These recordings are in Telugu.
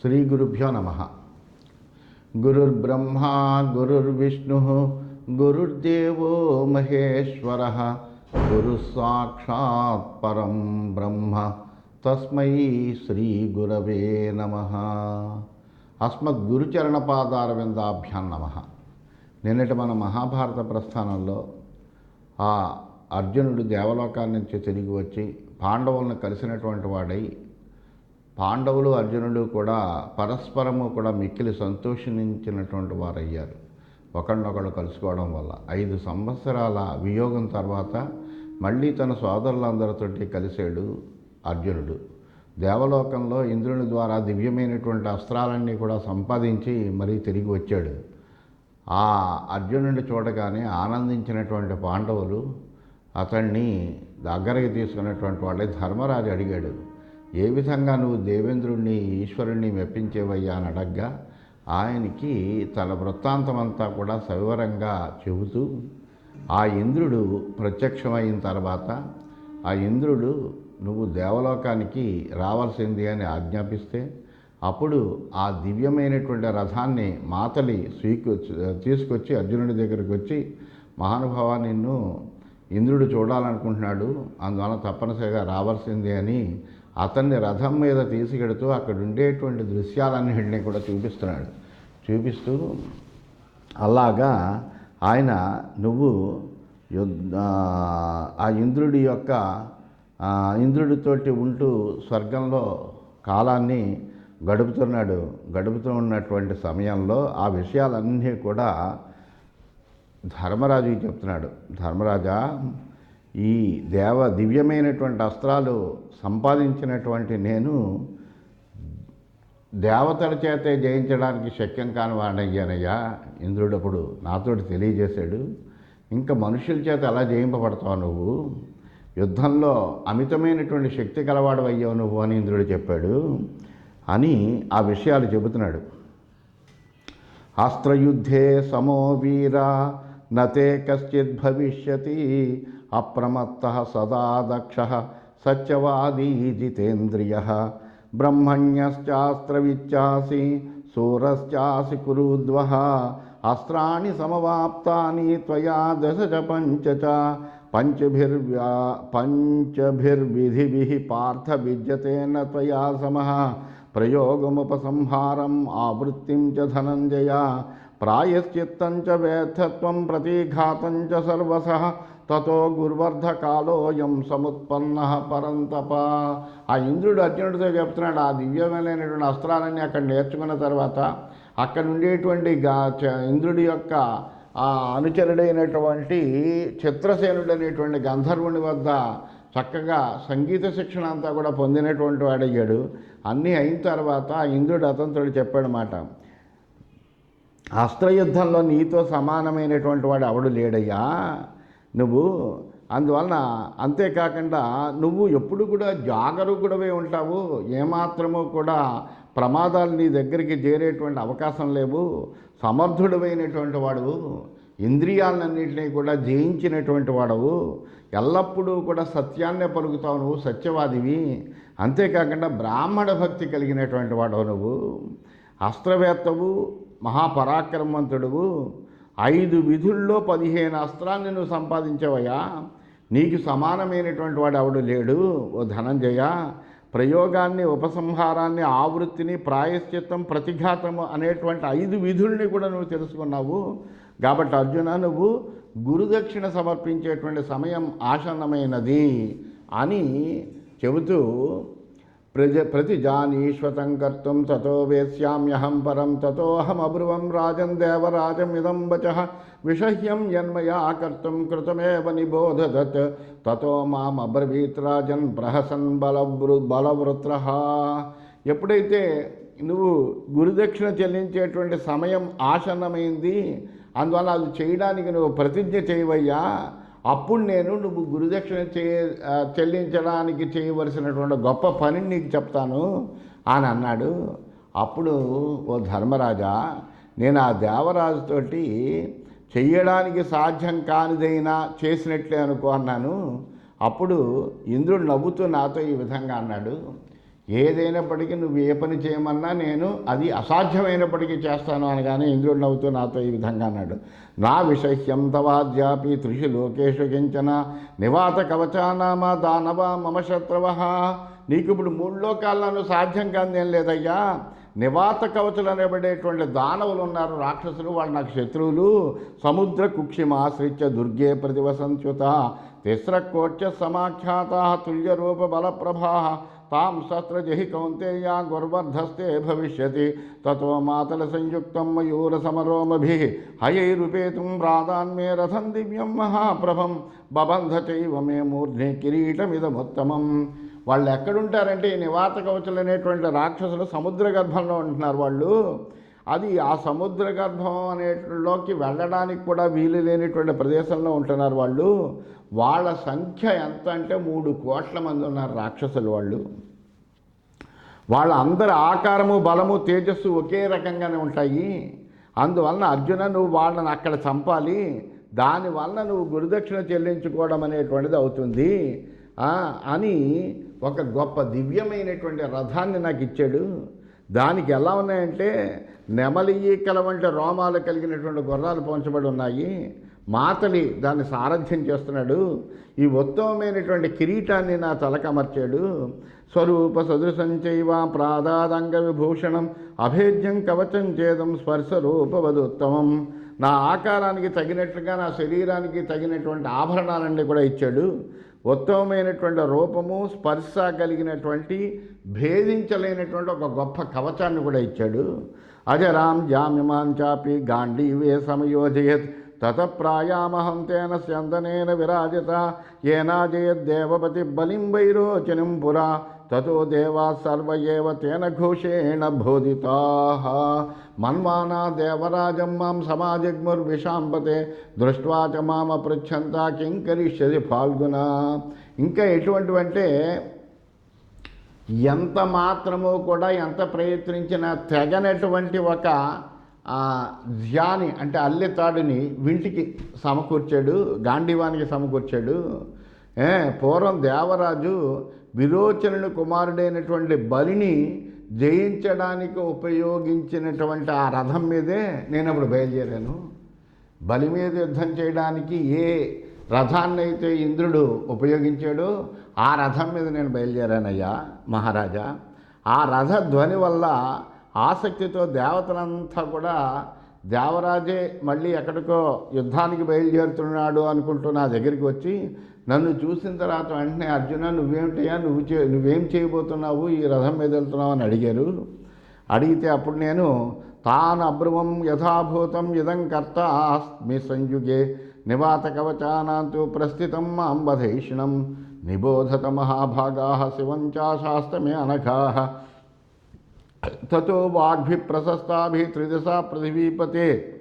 శ్రీ గురుభ్యో నమ. గురుర్బ్రహ్మ గురుర్విష్ణు గురుర్దేవో మహేశ్వర. గురు సాక్షాత్ పరం బ్రహ్మ. తస్మై శ్రీ గురవే నమ అస్మద్గురుచరణపాదారవిందాభ్యాం నమ. నిన్నటి మన మహాభారత ప్రస్థానంలో ఆ అర్జునుడు దేవలోకాల నుంచి తిరిగి వచ్చి పాండవులను కలిసినటువంటి వాడై పాండవులు అర్జునుడు కూడా పరస్పరము కూడా మిక్కిలి సంతోషించినటువంటి వారయ్యారు. ఒకళ్ళనొకళ్ళు కలుసుకోవడం వల్ల. ఐదు సంవత్సరాల వియోగం తర్వాత మళ్ళీ తన సోదరులందరితోటి కలిశాడు అర్జునుడు. దేవలోకంలో ఇంద్రుని ద్వారా దివ్యమైనటువంటి అస్త్రాలన్నీ కూడా సంపాదించి మరీ తిరిగి వచ్చాడు. ఆ అర్జునుడిని చూడగానే ఆనందించినటువంటి పాండవులు అతన్ని దగ్గరికి తీసుకున్నటువంటి వాళ్ళే ధర్మరాజు అడిగాడు. ఏ విధంగా నువ్వు దేవేంద్రుణ్ణి ఈశ్వరుణ్ణి మెప్పించేవయ్యా అని అడగ్గా ఆయనకి తన వృత్తాంతమంతా కూడా సవివరంగా చెబుతూ ఆ ఇంద్రుడు ప్రత్యక్షమైన తర్వాత ఆ ఇంద్రుడు నువ్వు దేవలోకానికి రావాల్సింది అని ఆజ్ఞాపిస్తే అప్పుడు ఆ దివ్యమైనటువంటి రథాన్ని మాతలి స్వీకొచ్చి తీసుకొచ్చి అర్జునుడి దగ్గరికి వచ్చి మహానుభావ నిన్ను ఇంద్రుడు చూడాలనుకుంటున్నాడు అందువల్ల తప్పనిసరిగా రావాల్సిందే అని అతన్ని రథం మీద తీసుకెడుతూ అక్కడ ఉండేటువంటి దృశ్యాలన్నింటినీ కూడా చూపిస్తున్నాడు. చూపిస్తూ అలాగా ఆయన నువ్వు యుద్ధ ఆ ఇంద్రుడి యొక్క ఇంద్రుడితోటి ఉంటూ స్వర్గంలో కాలాన్ని గడుపుతున్నాడు. గడుపుతూ ఉన్నటువంటి సమయంలో ఆ విషయాలన్నీ కూడా ధర్మరాజుకి చెప్తున్నాడు. ధర్మరాజా ఈ దేవ దివ్యమైనటువంటి అస్త్రాలు సంపాదించినటువంటి నేను దేవతల చేతే జయించడానికి శక్యం కాని వాడయ్యానయ్యా ఇంద్రుడు అప్పుడు నాతోటి తెలియజేశాడు. ఇంకా మనుషుల చేత ఎలా జయింపబడతావు నువ్వు? యుద్ధంలో అమితమైనటువంటి శక్తి కలవాడు అయ్యావు నువ్వు అని ఇంద్రుడు చెప్పాడు. అని ఆ విషయాలు చెబుతున్నాడు. అస్త్రయుద్ధే సమో వీర నతే కశ్చిద్ భవిష్యతి అప్రమత్త సదా దక్ష సత్యవాదీ జితేంద్రియ బ్రహ్మణ్యశ్చాస్త్రవిచ్చాసి సూరశ్చాసి కురుద్వ అస్త్రాణి సమవాప్తాని త్వయా దశ చ పంచ చ పంచభిర్వ్యా పంచభిర్విధిభిः పార్థ విద్యతేన త్వయా సమ ప్రయోగముపసంహారం ఆవృత్తిం చ ధనంజయ ప్రాయశ్చిత్తం చ వేత్తత్వం ప్రతిఘాతం చ సర్వసః తతో గురువర్ధకాలోయం సముత్పన్న పరంతప. ఆ ఇంద్రుడు అర్జునుడితో చెప్తున్నాడు ఆ దివ్యమైనటువంటి అస్త్రాలన్నీ అక్కడ నేర్చుకున్న తర్వాత అక్కడ ఉండేటువంటి గా చ- ఇంద్రుడి యొక్క ఆ అనుచరుడైనటువంటి చిత్రసేనుడు అనేటువంటి గంధర్వుని వద్ద చక్కగా సంగీత శిక్షణ అంతా కూడా పొందినటువంటి వాడయ్యాడు అన్నీ అయిన తర్వాత ఆ ఇంద్రుడు అతనితో చెప్పాడనమాట అస్త్రయుద్ధంలో నీతో సమానమైనటువంటి వాడు ఎవడు లేడయ్యా? నువ్వు అందువలన అంతేకాకుండా నువ్వు ఎప్పుడు కూడా జాగరూకుడవే ఉంటావు. ఏమాత్రము కూడా ప్రమాదాలు నీ దగ్గరికి చేరేటువంటి అవకాశం లేవు. సమర్థుడమైనటువంటి వాడు ఇంద్రియాలన్నింటినీ కూడా జయించినటువంటి వాడవు. ఎల్లప్పుడూ కూడా సత్యాన్నే పలుకుతావు నువ్వు సత్యవాదివి. అంతేకాకుండా బ్రాహ్మణ భక్తి కలిగినటువంటి వాడవు నువ్వు. అస్త్రవేత్తవు మహాపరాక్రమవంతుడువు. ఐదు విధుల్లో పదిహేను అస్త్రాన్ని నువ్వు సంపాదించవయ్యా. నీకు సమానమైనటువంటి వాడు ఎవడు లేడు. ఓ ధనంజయ ప్రయోగాన్ని ఉపసంహారాన్ని ఆవృత్తిని ప్రాయశ్చిత్తం ప్రతిఘాతము అనేటువంటి ఐదు విధుల్ని కూడా నువ్వు తెలుసుకున్నావు. కాబట్టి అర్జున నువ్వు గురుదక్షిణ సమర్పించేటువంటి సమయం ఆసన్నమైనది అని చెబుతూ ప్రజ ప్రతిజానీశ్వతం కర్తుం తతో వేశ్యామ్యహం పరం తతోహమబ్రువం రాజన్ దేవరాజమిదం వచ విషహ్యం యన్మయా కర్తుం కృతమేవ నిబోధదత్ తతో మామబ్రవీత్ రాజన్ ప్రహసన్ బలవృ బలవృత్ర. ఎప్పుడైతే నువ్వు గురుదక్షిణ చెల్లించేటువంటి సమయం ఆసన్నమైంది అందువల్ల అది చేయడానికి నువ్వు ప్రతిజ్ఞ చేయవయ్యా అప్పుడు నేను నువ్వు గురుదక్షిణ చే చెల్లించడానికి చేయవలసినటువంటి గొప్ప పనిని నీకు చెప్తాను అని అన్నాడు. అప్పుడు ఓ ధర్మరాజా నేను ఆ దేవరాజుతోటి చెయ్యడానికి సాధ్యం కానిదైనా చేసినట్లే అనుకో అన్నాను. అప్పుడు ఇంద్రుడు నవ్వుతూ నాతో ఈ విధంగా అన్నాడు. ఏదైనప్పటికీ నువ్వు ఏ పని చేయమన్నా నేను అది అసాధ్యమైనప్పటికీ చేస్తాను అనగానే ఇంద్రుడు నవ్వుతూ నాతో ఈ విధంగా అన్నాడు. నా విషహ్యం తవాద్యాపి త్రిషు లోకేషు కించన నివాత కవచానామా దానవ మమ శత్రువ. నీకు ఇప్పుడు మూడు లోకాలను సాధ్యం కాదేం లేదయ్యా. నివాత కవచులు అనబడేటువంటి దానవులు ఉన్నారు రాక్షసులు వాళ్ళు నాకు శత్రువులు. సముద్ర కుక్షిమాశ్రిత్య దుర్గే ప్రతివసంచ్యుత తిస్రకోట్య సమాఖ్యాత తుల్య రూప బల ప్రభా శస్త్రజహి కౌంతేయా గుర్వర్ధస్తే భవిష్యతి. తత్వమాతల సంయుక్తం మయూర సమరోమభి. హయైరుపేతుం ప్రాదాన్మే రథం దివ్యం మహాప్రభం. బబంధ చైవ మే మూర్ధ్ని కిరీటమిదముత్తమం. వాళ్ళు ఎక్కడుంటారంటే ఈ నివాత కవచులు అనేటువంటి రాక్షసులు సముద్ర గర్భంలో ఉంటున్నారు వాళ్ళు. అది ఆ సముద్ర గర్భం అనేటిలోకి వెళ్ళడానికి కూడా వీలు లేనిటువంటి ప్రదేశంలో ఉంటున్నారు వాళ్ళు. వాళ్ళ సంఖ్య ఎంత అంటే మూడు కోట్ల మంది ఉన్నారు రాక్షసులు వాళ్ళు. వాళ్ళందరి ఆకారము బలము తేజస్సు ఒకే రకంగానే ఉంటాయి. అందువలన అర్జున నువ్వు వాళ్ళని అక్కడ చంపాలి. దానివల్ల నువ్వు గురుదక్షిణ చెల్లించుకోవడం అనేటువంటిది అవుతుంది. అని ఒక గొప్ప దివ్యమైనటువంటి రథాన్ని నాకు ఇచ్చాడు. దానికి ఎలా ఉన్నాయంటే నెమలి ఈకల వంటి రోమాలు కలిగినటువంటి గుర్రాలు పోంచబడి ఉన్నాయి. మాతలి దాన్ని సారథ్యం చేస్తున్నాడు. ఈ ఉత్తమమైనటువంటి కిరీటాన్ని నా తలకమర్చాడు స్వరూప సదృశంచైవ ప్రాదాదంగ విభూషణం అభేద్యం కవచం చేదం స్పర్శ రూపవదుత్తమం నా ఆకారానికి తగినట్లుగా నా శరీరానికి తగినటువంటి ఆభరణాలన్నీ కూడా ఇచ్చాడు. ఉత్తమమైనటువంటి రూపము స్పర్శ కలిగినటువంటి భేదించలేనటువంటి ఒక గొప్ప కవచాన్ని కూడా ఇచ్చాడు. అజరాం జామ్యమాన్ చాపి గాంధీవే సమయోజయత్ తతప్రాయామహం తేన స్యందనేన విరాజత ఏనాజయద్దేవపతి బలిం వైరోచనిం పురా తతో దేవా సర్వ తేన ఘోషేణ బోధితా. మన్వానా దేవరాజం మాం సమాజగ్ముర్విషాంపతే దృష్ట్వా చ మామ పృచ్ఛంత కిం కరిష్యది ఇంకా ఎటువంటివంటే ఎంత మాత్రమో కూడా ఎంత ప్రయత్నించినా తెగనటువంటి ఒక ధ్యాని అంటే అల్లెతాడుని వింటికి సమకూర్చాడు గాంధీవానికి సమకూర్చాడు పూర్వం దేవరాజు విరోచనుని కుమారుడైనటువంటి బలిని జయించడానికి ఉపయోగించినటువంటి ఆ రథం మీదే నేను అప్పుడు బయలుదేరాను. బలి మీద యుద్ధం చేయడానికి ఏ రథాన్నైతే ఇంద్రుడు ఉపయోగించాడో ఆ రథం మీద నేను బయలుదేరానయ్యా మహారాజా. ఆ రథ ధ్వని వల్ల ఆసక్తితో దేవతలంతా కూడా దేవరాజే మళ్ళీ ఎక్కడికో యుద్ధానికి బయలుదేరుతున్నాడు అనుకుంటూ నా దగ్గరికి వచ్చి నన్ను చూసిన తర్వాత వెంటనే అర్జున నువ్వేమిటయ్యా? నువ్వు చే నువ్వేం చేయబోతున్నావు? ఈ రథం మీద వెళ్తున్నావు? అని అడిగారు. అడిగితే అప్పుడు నేను తాన్ అబ్రువం యథాభూతం ఇదం కర్త ఆస్మి సంయుగే నివాత కవచానాంతు ప్రస్థితం మాం నిబోధత మహాభాగా శివంచా శాస్త్రమే అనఘా తతో వాగ్భి ప్రశస్తాభి త్రిదశా పృథివీపతే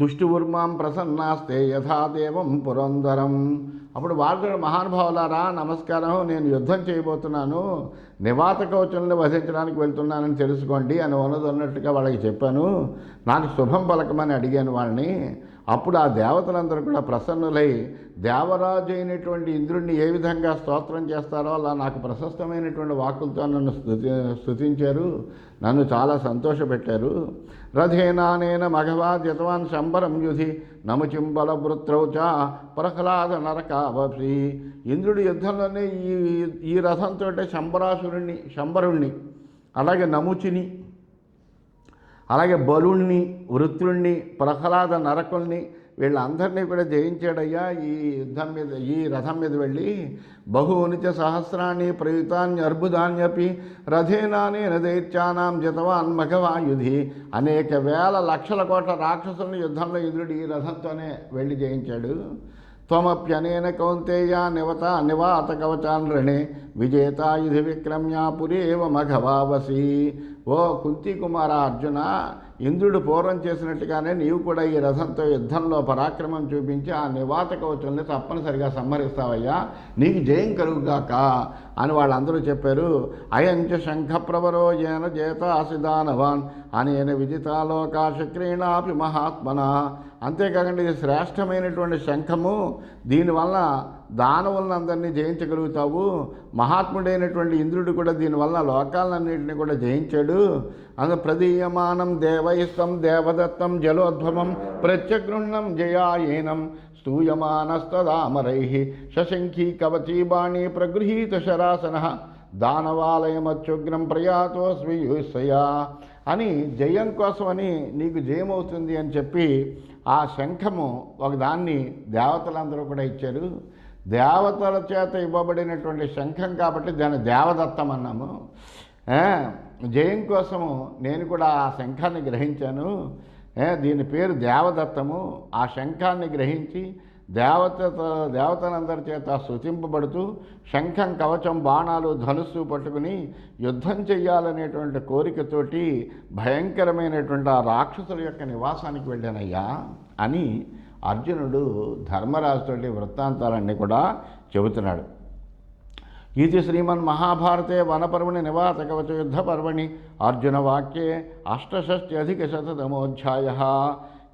తుష్టివర్మాం ప్రసన్నాస్తే యథాదేవం పురంధరం అప్పుడు వాళ్ళు మహానుభావులారా నమస్కారం నేను యుద్ధం చేయబోతున్నాను. నివాత కవచంలో వధించడానికి వెళ్తున్నానని తెలుసుకోండి అని ఉన్నది ఉన్నట్టుగా వాళ్ళకి చెప్పాను. నాకు శుభం పలకమని అడిగాను వాళ్ళని. అప్పుడు ఆ దేవతలందరూ కూడా ప్రసన్నులై దేవరాజు అయినటువంటి ఇంద్రుడిని ఏ విధంగా స్తోత్రం చేస్తారో అలా నాకు ప్రశస్తమైనటువంటి వాక్కులతో నన్ను స్థుతి స్తుతించారు. నన్ను చాలా సంతోషపెట్టారు. రథేనానేన మఘవా జతవాన్ శంబరం యుధి నముచింబల వృత్రౌచ ప్రహ్లాద నరకావసి ఇంద్రుడి యుద్ధంలోనే ఈ ఈ రథంతో శంబరాసురుణ్ణి శంబరుణ్ణి అలాగే నముచిని అలాగే బలుణ్ణి వృత్రుణ్ణి ప్రహ్లాద నరకుల్ని వీళ్ళందరినీ కూడా జయించాడయ్యా. ఈ యుద్ధం మీద ఈ రథం మీద వెళ్ళి బహూనిచ సహస్రాన్ని ప్రయుతాన్ని అర్బుదాన్యపి రథేనాని దైత్యానాం జతవాన్ మఘవాయుధి అనేక వేల లక్షల కోట్ల రాక్షసులను యుద్ధంలో ఇంద్రుడు ఈ రథంతోనే వెళ్ళి జయించాడు. త్వమప్యనేన కౌంతేయ నివత నివాత కవచాన్ రణే విజేతాయుధి విక్రమ్య పురేవ మఘవావసి. ఓ కుంతి కుమార అర్జున ఇంద్రుడు పూర్వం చేసినట్టుగానే నీవు కూడా ఈ రథంతో యుద్ధంలో పరాక్రమం చూపించి ఆ నివాత కవచుల్ని తప్పనిసరిగా సంహరిస్తావయ్యా. నీకు జయం కలుగుగాక అని వాళ్ళందరూ చెప్పారు. అయంచ శంఖప్రవరో ఏన జేత ఆసిదానవాన్ అనేన విదితాలోకాశక్రీణాపి మహాత్మన. అంతేకాకుండా ఇది శ్రేష్టమైనటువంటి శంఖము. దీనివల్ల దానవులందరినీ జయించగలుగుతావు. మహాత్ముడైనటువంటి ఇంద్రుడు కూడా దీనివల్ల లోకాలన్నింటినీ కూడా జయించాడు. అందు ప్రదీయమానం దేవైస్తం దేవదత్తం జలోద్భవం ప్రత్యగృహణం జయాయనం స్తూయమానస్తదామరై శశంఖీ కవచీబాణి ప్రగృహీత శరాసన దానవాలయమత్యుగ్రం ప్రయాతోస్మి యూసయా అని జయం కోసమని నీకు జయమవుతుంది అని చెప్పి ఆ శంఖము ఒకదాన్ని దేవతలందరూ కూడా ఇచ్చారు. దేవతల చేత ఇవ్వబడినటువంటి శంఖం కాబట్టి దాన్ని దేవదత్తం అన్నాము. జయం కోసము నేను కూడా ఆ శంఖాన్ని గ్రహించాను. దీని పేరు దేవదత్తము. ఆ శంఖాన్ని గ్రహించి దేవత దేవతలందరి చేత శృతింపబడుతూ శంఖం కవచం బాణాలు ధనుస్సు పట్టుకుని యుద్ధం చెయ్యాలనేటువంటి కోరికతోటి భయంకరమైనటువంటి ఆ రాక్షసుల యొక్క నివాసానికి వెళ్ళానయ్యా అని అర్జునుడు ధర్మరాజుతోటి వృత్తాంతాలన్నీ కూడా చెబుతున్నాడు. ఇది శ్రీమన్ మహాభారతే వనపర్వణి నివాత కవచ యుద్ధ పర్వణి అర్జున వాక్యే అష్టషష్ట్యధిక శతమోధ్యాయ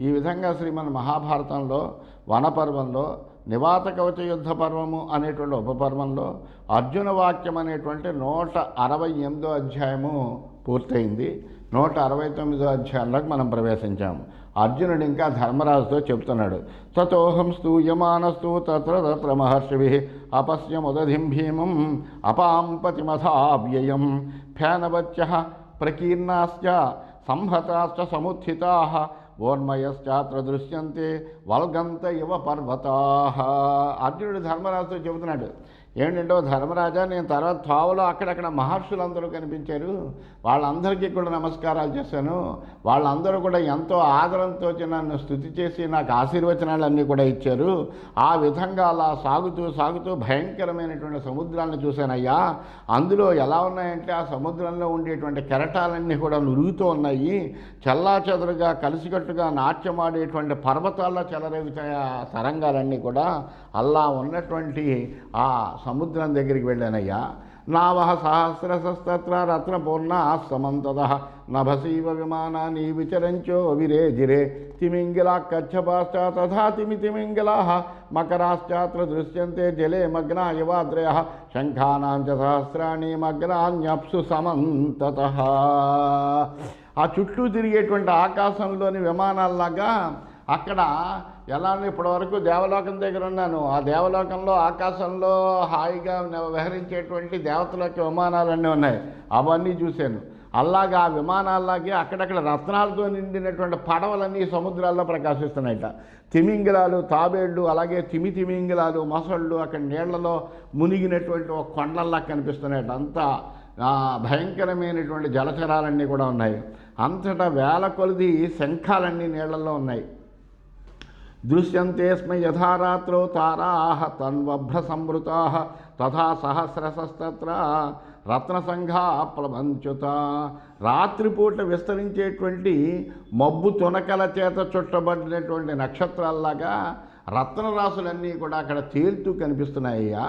ఈ విధంగా శ్రీమన్ మహాభారతంలో వనపర్వంలో నివాత కవచ యుద్ధ పర్వము అనేటువంటి ఉపపర్వంలో అర్జున వాక్యం అనేటువంటి నూట అరవై ఎనిమిదో అధ్యాయము పూర్తయింది. నూట అరవై తొమ్మిదో అధ్యాయంలోకి మనం ప్రవేశించాము. అర్జునుడు ఇంకా ధర్మరాజుతో చెబుతున్నాడు. తతోహం స్తూయమానస్తు తత్ర తత్ర మహర్షిభి అపశ్యముదధిం భీమం అపాంపతిమథావ్యయం ఫేనవత్య ప్రకీర్ణాశ్చ సంహతాశ్చ సముత్థితా ఓర్మయశ్చాత్ర దృశ్యంతే వల్గంత ఇవ పర్వతా అర్జునుడు ధర్మరాజుతో చెబుతున్నాడు. ఏంటంటే ధర్మరాజా నేను తర్వాత త్వావలో అక్కడక్కడ మహర్షులందరూ కనిపించారు. వాళ్ళందరికీ కూడా నమస్కారాలు చేశాను. వాళ్ళందరూ కూడా ఎంతో ఆదరంతో నన్ను స్థుతి చేసి నాకు ఆశీర్వచనాలన్నీ కూడా ఇచ్చారు. ఆ విధంగా అలా సాగుతూ సాగుతూ భయంకరమైనటువంటి సముద్రాలను చూశానయ్యా. అందులో ఎలా ఉన్నాయంటే ఆ సముద్రంలో ఉండేటువంటి కెరటాలన్నీ కూడా నురుగుతూ ఉన్నాయి. చల్లా చెదరుగా కలిసికట్టుగా నాట్యమాడేటువంటి పర్వతాల్లో చెలరేగుతాయి ఆ తరంగాలన్నీ కూడా. అలా ఉన్నటువంటి ఆ సముద్రం దగ్గరికి వెళ్ళానయ్యా. నావ సహస్రసస్తత్ర రత్నపూర్ణ సమంతద నభసీవ విమానాన్ని విచరంచో విరేజిరే తిమింగిలా కచ్చపాశ్చ తథా తిమి తిమింగిలా. మకరాశ్చాత్ర దృశ్యంతే జలే మగ్నా యువాద్రయ. శంఖానాం చ సహస్రాణి మగ్నాన్యప్సు సమంతత. ఆ చుట్టూ తిరిగేటువంటి ఆకాశంలోని విమానాల్లాగా అక్కడ ఎలా ఇప్పటివరకు దేవలోకం దగ్గర ఉన్నాను. ఆ దేవలోకంలో ఆకాశంలో హాయిగా వ్యవహరించేటువంటి దేవతల యొక్క విమానాలన్నీ ఉన్నాయి. అవన్నీ చూశాను. అలాగా ఆ విమానాల్లాగే అక్కడక్కడ రత్నాలతో నిండినటువంటి పడవలన్నీ సముద్రాల్లో ప్రకాశిస్తున్నాయట. తిమింగిలాలు తాబేళ్ళు అలాగే తిమి తిమింగిలాలు మొసళ్ళు అక్కడ నీళ్ళలో మునిగినటువంటి ఒక కొండల్లా కనిపిస్తున్నాయట. అంతా భయంకరమైనటువంటి జలచరాలన్నీ కూడా ఉన్నాయి. అంతటా వేల కొలది శంఖాలన్నీ నీళ్ళలో ఉన్నాయి. దృశ్యంతే స్మ యథారాత్రో తారా తన్వభ్ర సంవృతా తథా సహస్రసస్తత్ర రత్నసంఘా ప్లవంచుత రాత్రిపూట విస్తరించేటువంటి మబ్బు తునకల చేత చుట్టబడినటువంటి నక్షత్రాల్లాగా రత్నరాశులన్నీ కూడా అక్కడ తేలుతూ కనిపిస్తున్నాయ్యా.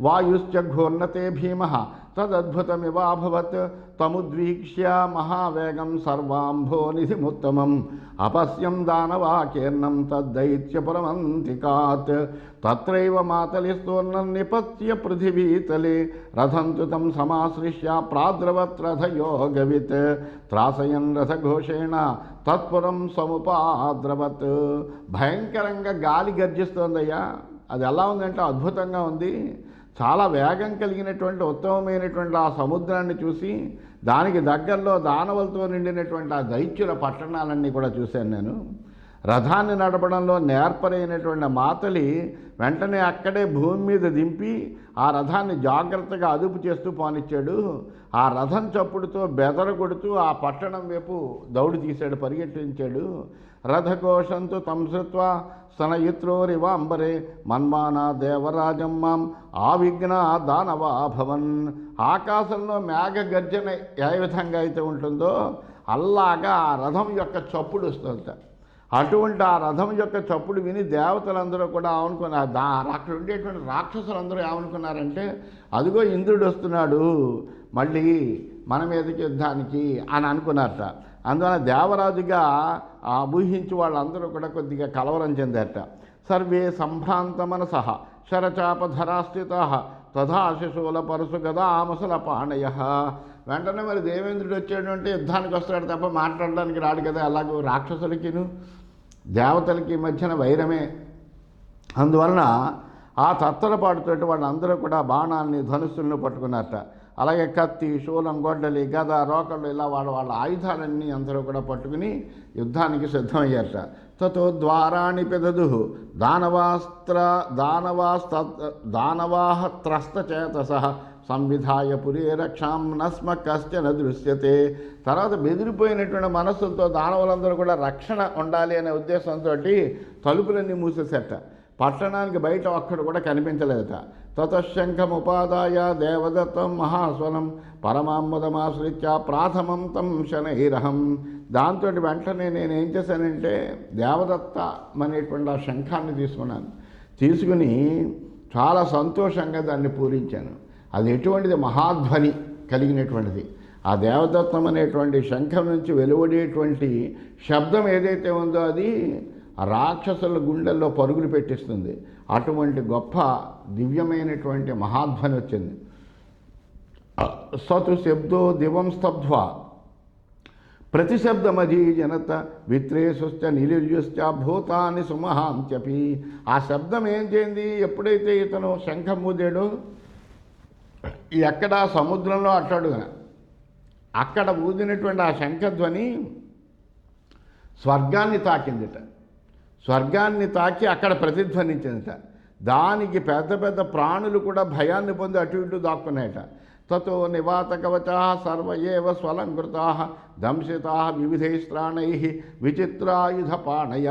వాయుశ్చ ఘోర్ణతే భీమ. తదద్భుతమివాభవత్. తముద్వీక్ష్య మహావేగం సర్వాంభోనిధిముత్తమం అపశ్యం దానవాకీర్ణం తద్దైత్యపురమంతికాత్ తత్రైవ మాతలిస్తూర్ణం నిపత్య పృథివీతలే రథంతు తం సమాశ్రిష్య ప్రాద్రవత్ రథయోగవిత్. త్రాసయన్ రథఘోషేణ తత్పురం సముపాద్రవత్. భయంకరంగా గాలి గర్జిస్తోందయ్యా. అది ఎలా ఉందంటే అద్భుతంగా ఉంది. చాలా వేగం కలిగినటువంటి ఉత్తమమైనటువంటి ఆ సముద్రాన్ని చూసి దానికి దగ్గరలో దానవులతో నిండినటువంటి ఆ దైత్యుల పట్టణాలన్నీ కూడా చూశాను నేను. రథాన్ని నడపడంలో నేర్పరైనటువంటి మాతలి వెంటనే అక్కడే భూమి మీద దింపి ఆ రథాన్ని జాగ్రత్తగా అదుపు చేస్తూ పోనిచ్చాడు. ఆ రథం చప్పుడుతో బెదరగొడుతూ ఆ పట్టణం వైపు దౌడు తీశాడు పరిగెట్టించాడు రథఘోషంతు తంసృత్వ స్తనయిత్రోరివ అంబరే మన్మానా దేవరాజం మాం ఆవిఘ్న దానవాభవన్ ఆకాశంలో మేఘ గర్జన ఏ విధంగా అయితే ఉంటుందో అల్లాగా ఆ రథం యొక్క చప్పుడు వస్తుంట అటువంటి ఆ రథం యొక్క చప్పుడు విని దేవతలందరూ కూడా ఏమనుకున్నారు దా అక్కడ ఉండేటువంటి రాక్షసులందరూ ఏమనుకున్నారంటే అదిగో ఇంద్రుడు వస్తున్నాడు మళ్ళీ మన మీదకి యుద్ధానికి అని అనుకున్నారట. అందువల్ల దేవరాజుగా ఆ ఊహించి వాళ్ళందరూ కూడా కొద్దిగా కలవరం చెందారట. సర్వే సంభ్రాంత మనస శరచాపధరాస్థిత తథా పరుసు గదా ఆమసుల పాణయ. వెంటనే మరి దేవేంద్రుడు వచ్చేటువంటి యుద్ధానికి వస్తాడు తప్ప మాట్లాడడానికి రాడు కదా. అలాగూ రాక్షసులకిను దేవతలకి మధ్యన వైరమే. అందువలన ఆ తత్తరపాటుతోటి వాళ్ళందరూ కూడా బాణాన్ని ధనుస్సులను పట్టుకున్నారట. అలాగే కత్తి శూలం గొడ్డలి గద రోకళ్ళు ఇలా వాళ్ళ వాళ్ళ ఆయుధాలన్నీ అందరూ కూడా పట్టుకుని యుద్ధానికి సిద్ధమయ్యారట. తతో ద్వారాణి పెదదు. దానవాస్త్ర దానవాస్త దానవాహ త్రస్తచేతస సంవిధాయ పురే రక్షాం నస్మ కశ్చన దృశ్యతే. తర్వాత బెదిరిపోయినటువంటి మనస్సుతో దానవులందరూ కూడా రక్షణ ఉండాలి అనే ఉద్దేశంతో తలుపులన్నీ మూసేసేట పట్టణానికి బయట ఒక్కడు కూడా కనిపించలేదట. తతశంఖముపాదాయ దేవదత్తం మహాస్వనం పరమామ్మదమాశ్రిత్య ప్రాథమం తం శనైరహం. దాంతో వెంటనే నేను ఏం చేశానంటే దేవదత్త అనేటువంటి ఆ శంఖాన్ని తీసుకున్నాను. తీసుకుని చాలా సంతోషంగా దాన్ని పూరించాను. అది ఎటువంటిది? మహాధ్వని కలిగినటువంటిది. ఆ దేవదత్తం అనేటువంటి శంఖం నుంచి వెలువడేటువంటి శబ్దం ఏదైతే ఉందో అది రాక్షసుల గుండెల్లో పరుగులు పెట్టిస్తుంది. అటువంటి గొప్ప దివ్యమైనటువంటి మహాధ్వని వచ్చింది. సతు శబ్దో దివం స్తబ్ధ్వా. ప్రతిశబ్దమధీ జనత విత్రేసుశ్చ నిలిర్యుశ్చ భూతాన్ని సుమహాంత్యపి. ఆ శబ్దం ఏం చేయింది? ఎప్పుడైతే ఇతను శంఖం ఊదాడో ఎక్కడ సముద్రంలో అట్టాడుగా అక్కడ ఊదినటువంటి ఆ శంఖధ్వని స్వర్గాన్ని తాకిందిట. స్వర్గాన్ని తాకి అక్కడ ప్రతిధ్వనించిందట. దానికి పెద్ద పెద్ద ప్రాణులు కూడా భయాన్ని పొంది అటు ఇటు దాక్కున్నాయట. తతో నివాత కవచా సర్వ ఏవ స్వలంకృతా దంసితా వివిధైస్త్రాణై విచిత్రాయుధపాణయ.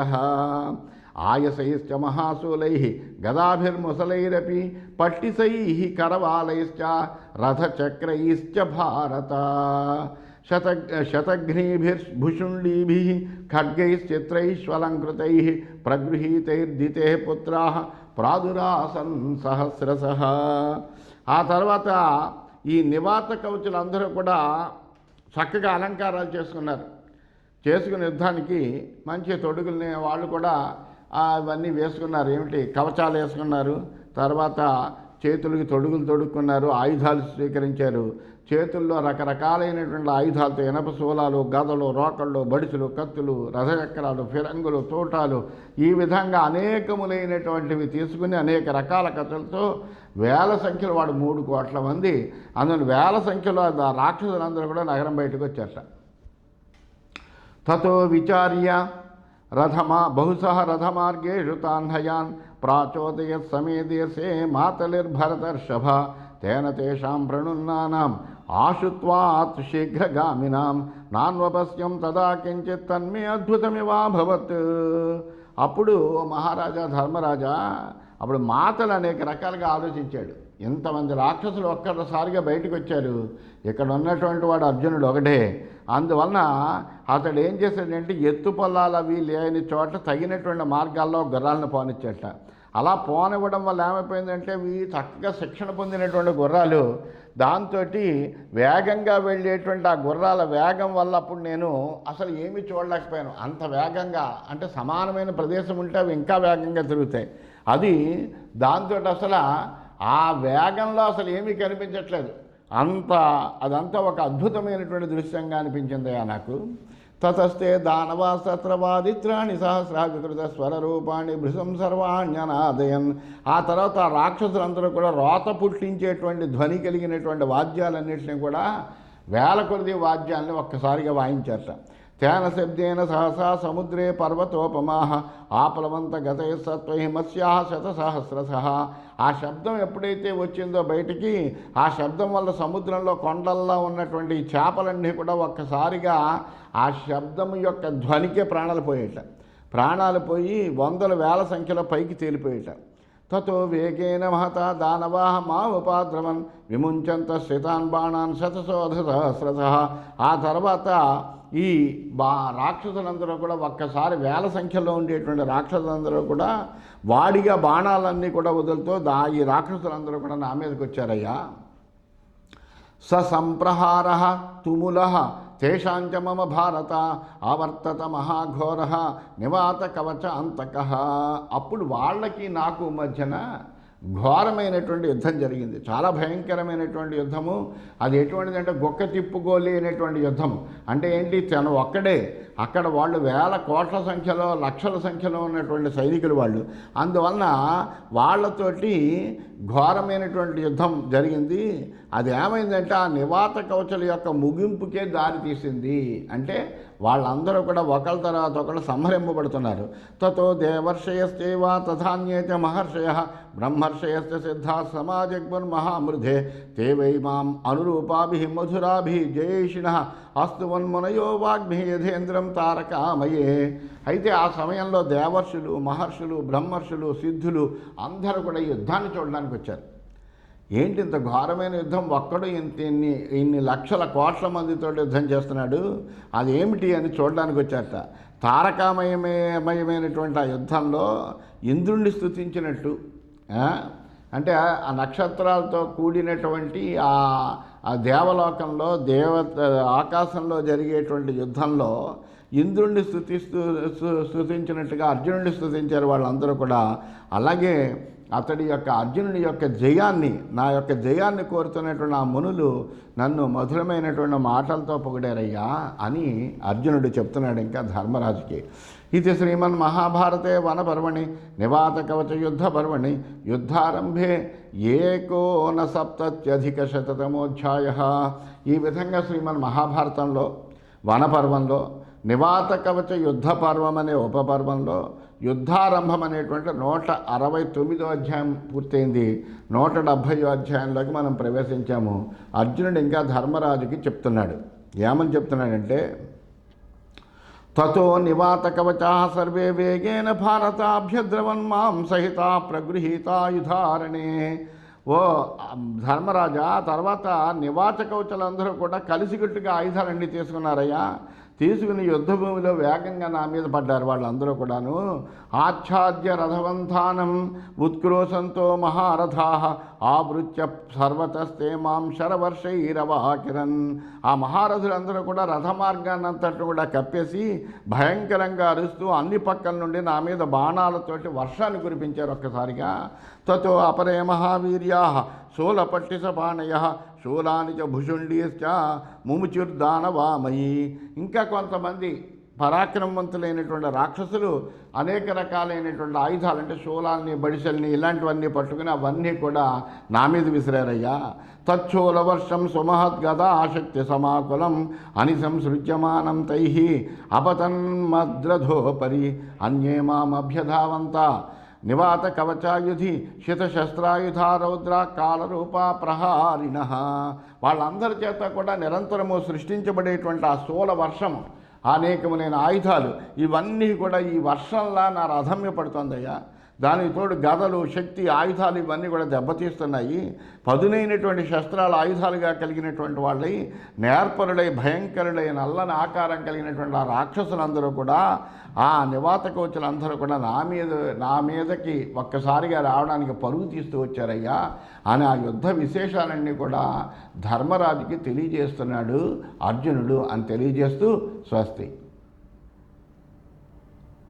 ఆయసైశ్చ మహాశూలై గదాభిర్ముసలైరపి పట్టిసై కరవాలైశ్చ రథచక్రైశ్చ భారత. శత శతఘ్నీభిర్భుషుండీభి ఖడ్గైశ్చిత్రైశ్వలంకృతై ప్రగృహీతైర్దితే పుత్రా ప్రాదురాసన్ సహస్రశ. ఆ తర్వాత ఈ నివాత కవచులందరూ కూడా చక్కగా అలంకారాలు చేసుకున్నారు. చేసుకున్న యుద్ధానికి మంచి తొడుగుల్ని వాళ్ళు కూడా అవన్నీ వేసుకున్నారు. ఏమిటి? కవచాలు వేసుకున్నారు. తర్వాత చేతులకి తొడుగులు తొడుక్కున్నారు. ఆయుధాలు స్వీకరించారు. చేతుల్లో రకరకాలైనటువంటి ఆయుధాలతో ఇనప శూలాలు గదలు రోకళ్ళు బడిసులు కత్తులు రథచక్రాలు ఫిరంగులు తోటాలు ఈ విధంగా అనేకములైనటువంటివి తీసుకుని అనేక రకాల కథలతో వేల సంఖ్యలో వాడు మూడు కోట్ల మంది. అందులో వేల సంఖ్యలో రాక్షసులందరూ కూడా నగరం బయటకు వచ్చారట. తతో విచార్య రథమా బహుశः రథమార్గేషు తాన్హయాన్ ప్రాచోదయ సమే దేశే మాతలిర్భరతర్షభ తేన తేషాం ప్రణున్నానాం. ఆశుత్వాత్ శీఘ్రగామినాం. నాన్వపస్యం తదా కించిత్ తన్మే అద్భుతమివాభవత్ అప్పుడు మహారాజా ధర్మరాజా అప్పుడు మాతలు అనేక రకాలుగా ఆలోచించాడు. ఇంతమంది రాక్షసులు ఒక్కసారిగా బయటకు వచ్చారు ఇక్కడ ఉన్నటువంటి వాడు అర్జునుడు ఒకటే. అందువలన అతడు ఏం చేశాడంటే ఎత్తు పొలాలు అవి లేని చోట తగినటువంటి మార్గాల్లో గుర్రాలను పోనిచ్చేట. అలా పోనివ్వడం వల్ల ఏమైపోయిందంటే ఇవి చక్కగా శిక్షణ పొందినటువంటి గుర్రాలు దాంతో వేగంగా వెళ్ళేటువంటి ఆ గుర్రాల వేగం వల్ల అప్పుడు నేను అసలు ఏమీ చూడలేకపోయాను. అంత వేగంగా అంటే సమానమైన ప్రదేశం ఉంటే అవి ఇంకా వేగంగా తిరుగుతాయి. అది దాంతో అసలు ఆ వేగంలో అసలు ఏమీ కనిపించట్లేదు. అంత అదంతా ఒక అద్భుతమైనటువంటి దృశ్యంగా అనిపించిందయ్యా నాకు. తతస్తే దానవాసత్రవాదిత్రాణి సహస్రాకృత స్వరరూపాణి భృశం సర్వాణ్యనాదయన్. ఆ తర్వాత ఆ రాక్షసులందరూ కూడా రోత పుట్టించేటువంటి ధ్వని కలిగినటువంటి వాద్యాలన్నింటినీ కూడా వేల కొద్ది వాద్యాలని ఒక్కసారిగా వాయించారట. తేన శబ్దేన సహసా సముద్రే పర్వతోపమాహ ఆపలవంత గతయ సత్వై మత్స్యా శతసహస్రశ ఆ శబ్దం ఎప్పుడైతే వచ్చిందో బయటికి ఆ శబ్దం వల్ల సముద్రంలో కొండల్లో ఉన్నటువంటి చేపలన్నీ కూడా ఒక్కసారిగా ఆ శబ్దం యొక్క ధ్వనికే ప్రాణాలు పోయేట. ప్రాణాలు పోయి వందల వేల సంఖ్యలో పైకి తేలిపోయేట. తతో వేగేన మహత దానవాహ మా ఉపాద్రవన్ విముంచంత శ్రితాన్ బాణాన్ శతశోధ సహస్రశ ఆ తర్వాత ఈ బా రాక్షసులందరూ కూడా ఒక్కసారి వేల సంఖ్యలో ఉండేటువంటి రాక్షసులందరూ కూడా వాడిగా బాణాలన్నీ కూడా వదులుతూ దా ఈ రాక్షసులందరూ కూడా నా మీదకి వచ్చారయ్యా. స సంప్రహార తుముల తేషాంచ మమ భారత ఆవర్తత మహాఘోర నివాత కవచ అంతక. అప్పుడు వాళ్ళకి నాకు మధ్యన ఘోరమైనటువంటి యుద్ధం జరిగింది. చాలా భయంకరమైనటువంటి యుద్ధము. అది ఎటువంటిదంటే గొక్క తిప్పుకోలి అనేటువంటి యుద్ధం అంటే ఏంటి? తను ఒక్కడే. అక్కడ వాళ్ళు వేల కోట్ల సంఖ్యలో లక్షల సంఖ్యలో ఉన్నటువంటి సైనికులు వాళ్ళు. అందువలన వాళ్ళతోటి ఘోరమైనటువంటి యుద్ధం జరిగింది. అది ఏమైందంటే ఆ నివాత కవచల యొక్క ముగింపుకే దారి తీసింది. అంటే వాళ్ళందరూ కూడా ఒకళ్ళ తర్వాత ఒకళ్ళు సంహరింపబడుతున్నారు. తతో దేవర్షయశ్చైవ తథాన్యేత మహర్షయ బ్రహ్మర్షయశ్చ సిద్ధా సమాజగ్మన్మహామృధే తే వై మాం అనురూపాభి మధురాభి జయేషిణ అస్తువన్మునయో వాగ్మి యథేంద్రం తారకామయే. అయితే ఆ సమయంలో దేవర్షులు మహర్షులు బ్రహ్మర్షులు సిద్ధులు అందరూ కూడా యుద్ధాన్ని చూడడానికి వచ్చారు ఏంటి ఇంత ఘోరమైన యుద్ధం? ఒక్కడు ఇంత ఇన్ని ఇన్ని లక్షల కోట్ల మందితో యుద్ధం చేస్తున్నాడు. అది ఏమిటి అని చూడడానికి వచ్చారట. తారకామయమయమైనటువంటి ఆ యుద్ధంలో ఇంద్రుణ్ణి స్థుతించినట్టు అంటే ఆ నక్షత్రాలతో కూడినటువంటి ఆ ఆ దేవలోకంలో దేవత ఆకాశంలో జరిగేటువంటి యుద్ధంలో ఇంద్రుణ్ణి స్థుతిస్తూ స్థుతించినట్టుగా అర్జునుడిని స్థుతించారు వాళ్ళందరూ కూడా. అలాగే అతడి యొక్క అర్జునుడి యొక్క జయాన్ని నా యొక్క జయాన్ని కోరుతున్నటువంటి ఆ మునులు నన్ను మధురమైనటువంటి మాటలతో పొగిడారయ్యా అని అర్జునుడు చెప్తున్నాడు ఇంకా ధర్మరాజుకి. ఇది శ్రీమన్ మహాభారతే వనపర్వణి నివాత కవచ యుద్ధ పర్వణి యుద్ధారంభే ఏకోన సప్తత్యధిక శతమోధ్యాయ ఈ విధంగా శ్రీమన్ మహాభారతంలో వనపర్వంలో నివాత కవచ యుద్ధ పర్వం అనే ఉపపర్వంలో యుద్ధారంభం అనేటువంటి నూట అరవై తొమ్మిదో అధ్యాయం పూర్తయింది. నూట డెబ్భయో అధ్యాయంలోకి మనం ప్రవేశించాము. అర్జునుడు ఇంకా ధర్మరాజుకి చెప్తున్నాడు. ఏమని చెప్తున్నాడంటే తతో నివాత కవచా సర్వే వేగేన భారతాభ్యద్రవన్ మాం సహిత ప్రగృహీతాయుధారణే ఓ ధర్మరాజా తర్వాత నివాచ కవచలందరూ కూడా కలిసికట్టుగా ఆయుధాలన్నీ తీసుకున్నారయ్యా. తీసుకుని యుద్ధభూమిలో వేగంగా నా మీద పడ్డారు వాళ్ళందరూ కూడాను. ఆచ్ఛాద్య రథవంతానం ఉత్క్రోశంతో మహారథా ఆవృత్య సర్వతస్తే మాం శరవర్షైరవాకిరన్ ఆ మహారథులందరూ కూడా రథమార్గాన్నంతటి కూడా కప్పేసి భయంకరంగా అరుస్తూ అన్ని పక్కల నుండి నా మీద బాణాలతోటి వర్షాన్ని కురిపించారు ఒక్కసారిగా. తతో అపరే మహావీర్యా శూలపట్టిసపాణయ శూలాని చ భుషుండీశ్చ ముముచుర్దానవామయి. ఇంకా కొంతమంది పరాక్రమవంతులైనటువంటి రాక్షసులు అనేక రకాలైనటువంటి ఆయుధాలు అంటే శూలాల్ని బడిసల్ని ఇలాంటివన్నీ పట్టుకుని అవన్నీ కూడా నా మీద విసిరారయ్యా. తచ్చూల వర్షం సుమహద్గద ఆసక్తి సమాకులం అని సంసృజ్యమానం తై అపతన్మద్రధోపరి. అన్యే మామభ్యధావంత నివాత కవచాయుధి శితశస్త్రాయుధ రౌద్ర కాలరూప ప్రహారిణ. వాళ్ళందరి చేత కూడా నిరంతరము సృష్టించబడేటువంటి ఆ స్థూల వర్షం అనేకములైన ఆయుధాలు ఇవన్నీ కూడా ఈ వర్షంలా నా రథమ్య పడుతుందయ్యా దానికి తోడు గదలు శక్తి ఆయుధాలు ఇవన్నీ కూడా దెబ్బతీస్తున్నాయి. పదునైనటువంటి శస్త్రాలు ఆయుధాలుగా కలిగినటువంటి వాళ్ళై నేర్పరులై భయంకరులై నల్లని ఆకారం కలిగినటువంటి ఆ రాక్షసులందరూ కూడా ఆ నివాత కోచులందరూ కూడా నా మీద నా మీదకి ఒక్కసారిగా రావడానికి పరుగు తీస్తూ వచ్చారయ్యా అని ఆ యుద్ధ విశేషాలన్నీ కూడా ధర్మరాజుకి తెలియజేస్తున్నాడు అర్జునుడు అని తెలియజేస్తూ స్వస్తి.